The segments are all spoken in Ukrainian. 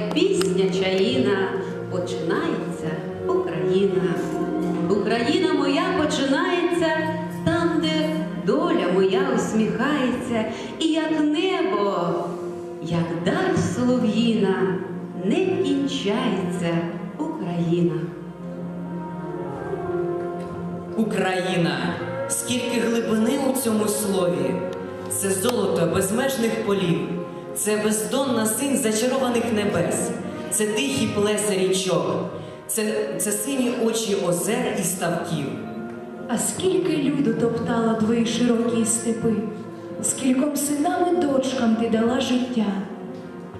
як пісня чаїна, починається Україна. Україна моя починається там, де доля моя усміхається, і як небо, як дар солов'їна, не кінчається Україна. Україна, скільки глибини у цьому слові, це золото безмежних полів, це бездонна синь зачарованих небес, це тихі плеси річок, це, це сині очі озер і ставків. А скільки люду топтала твої широкі степи, скільком синам і дочкам ти дала життя.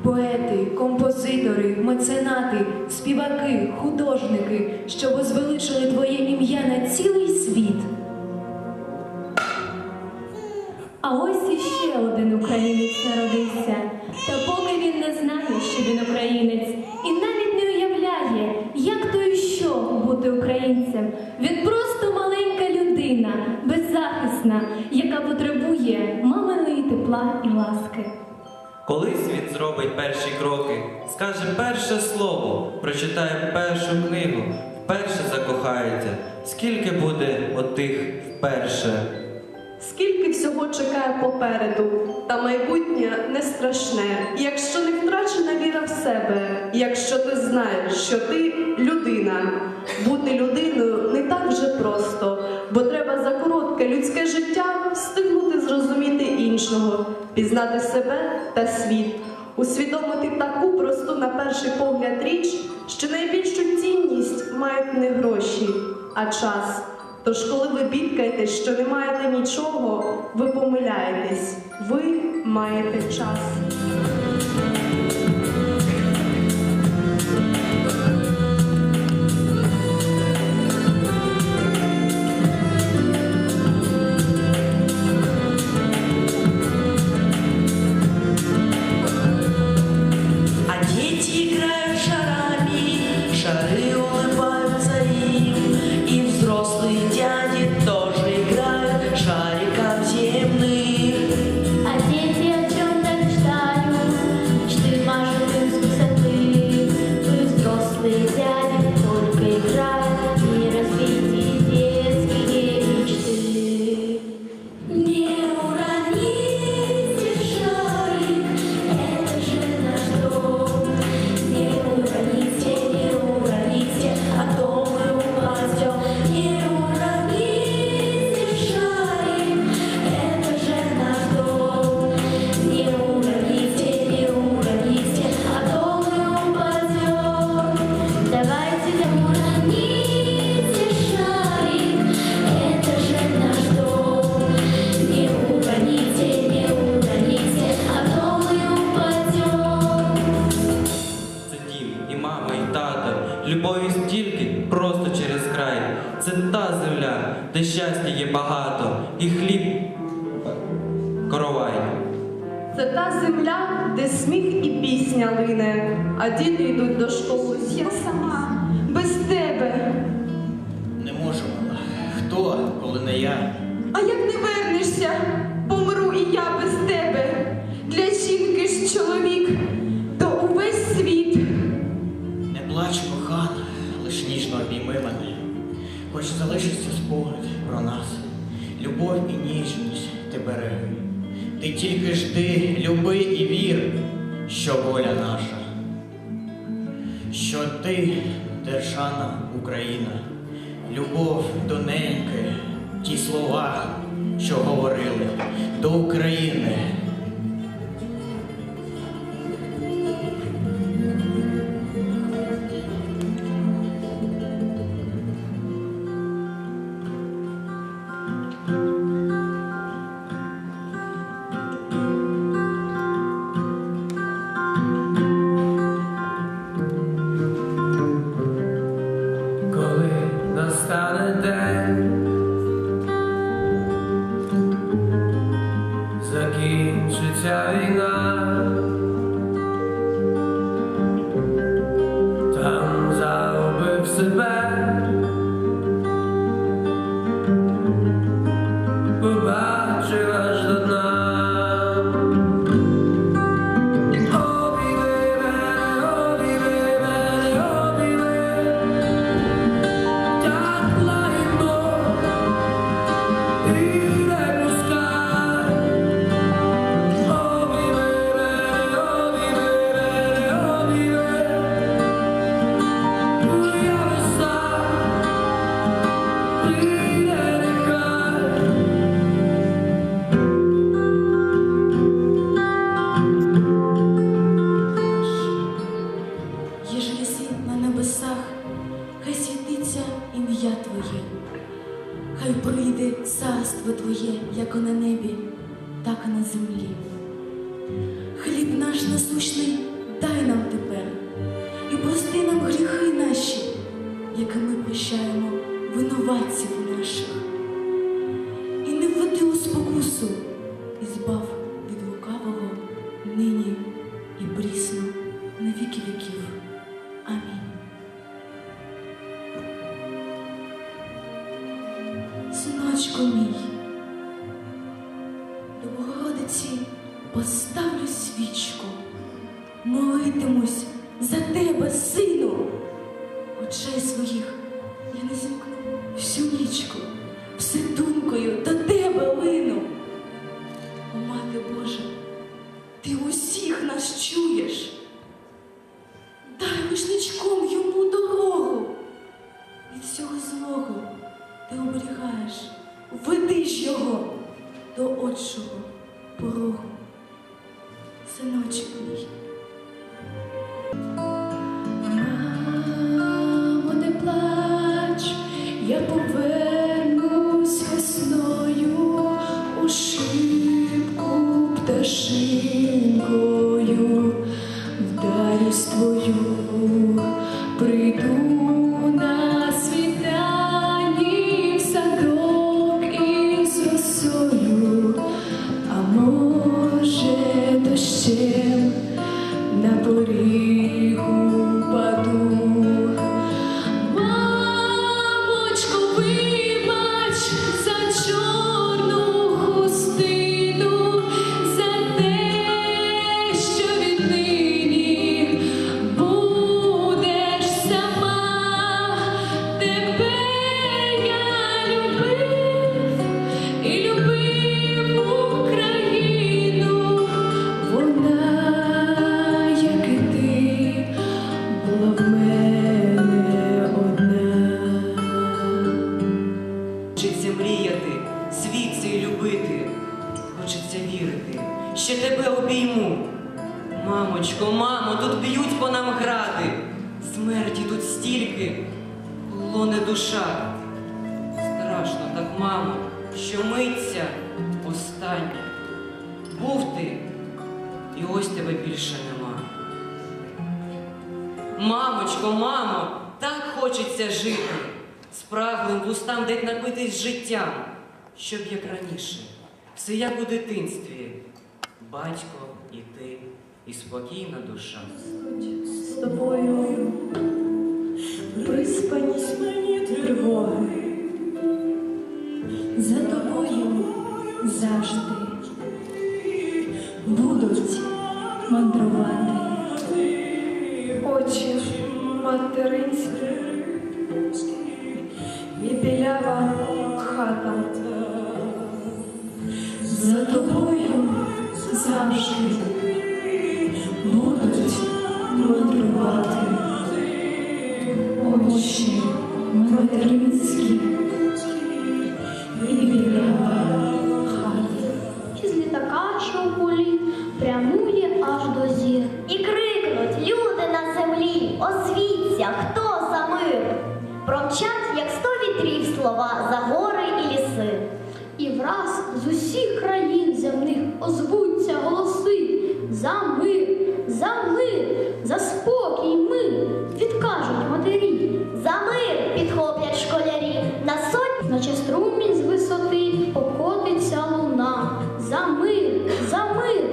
Поети, композитори, меценати, співаки, художники, що возвеличили твоє ім'я на цілий світ. А ось іще один українець народився. Та поки він не знає, що він українець, і навіть не уявляє, як то і що бути українцем. Він просто маленька людина, беззахисна, яка потребує маминої тепла і ласки. Коли світ зробить перші кроки, скаже перше слово, прочитає першу книгу, вперше закохається, скільки буде отих вперше. Скільки всього чекає попереду, та майбутнє не страшне, якщо не втрачена віра в себе, якщо ти знаєш, що ти людина. Бути людиною не так вже просто, бо треба за коротке людське життя встигнути зрозуміти іншого, пізнати себе та світ, усвідомити таку просту на перший погляд річ, що найбільшу цінність мають не гроші, а час. Тож, коли ви бідкаєтесь, що не маєте нічого, ви помиляєтесь. Ви маєте час. Коровай. Це та земля, де сміх і пісня лине, а діти йдуть до школи. Я сама, без тебе. Не можу. Хто, коли не я? А як не вернешся, помру і я без тебе. Для жінки ж чоловік, то увесь світ. Не плач, кохана, лиш ніжно обійми мене. Хоч залишиться спогад про нас. Любов і ніжність ти береги. Ти тільки жди, люби і вір, що воля наша. Що ти, державна Україна, любов до неньки, ті слова, що говорили до України. Нам гріхи наші, які ми прощаємо винуватців наших. І не введи у спокусу, і збав від лукавого нині і прісно на віки віків. Амінь. Синочко мій, до Богородиці поставлю свічку, молитимусь за тебе, сину. Очей своїх я не зімкну всю нічку, все думкою до тебе лину. О, мати Божа, ти усіх нас чуєш. Дай вишничком йому дорогу. Від всього злого ти оберігаєш, веди ж його до отчого порогу. Синочок мій. Дощем на порігу остання. Був ти, і ось тебе більше нема. Мамочко, мамо, так хочеться жити, спраглим вустам дать напитись життям, щоб як раніше, все як у дитинстві, батько і ти, і спокійна душа. з тобою приспані мені тривоги, за тобою завжди будуть мандрувати. Очі материнські і білява хата. За тобою завжди підхоплять школярі на сотні. Наче струмінь з висоти покотиться луна. За мир, за мир,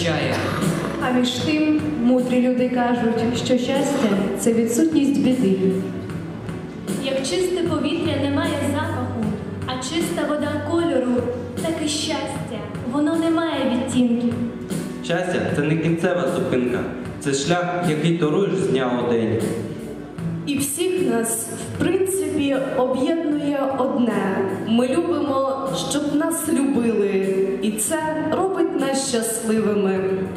вистачає. А між тим мудрі люди кажуть, що щастя це відсутність біди. Як чисте повітря не має запаху, а чиста вода кольору, так і щастя, воно не має відтінків. Щастя це не кінцева зупинка, це шлях, який торуєш з дня у день. І всіх нас, в принципі, об'єднує одне. Ми любимо, щоб нас любили. І це робить. Нещасливими.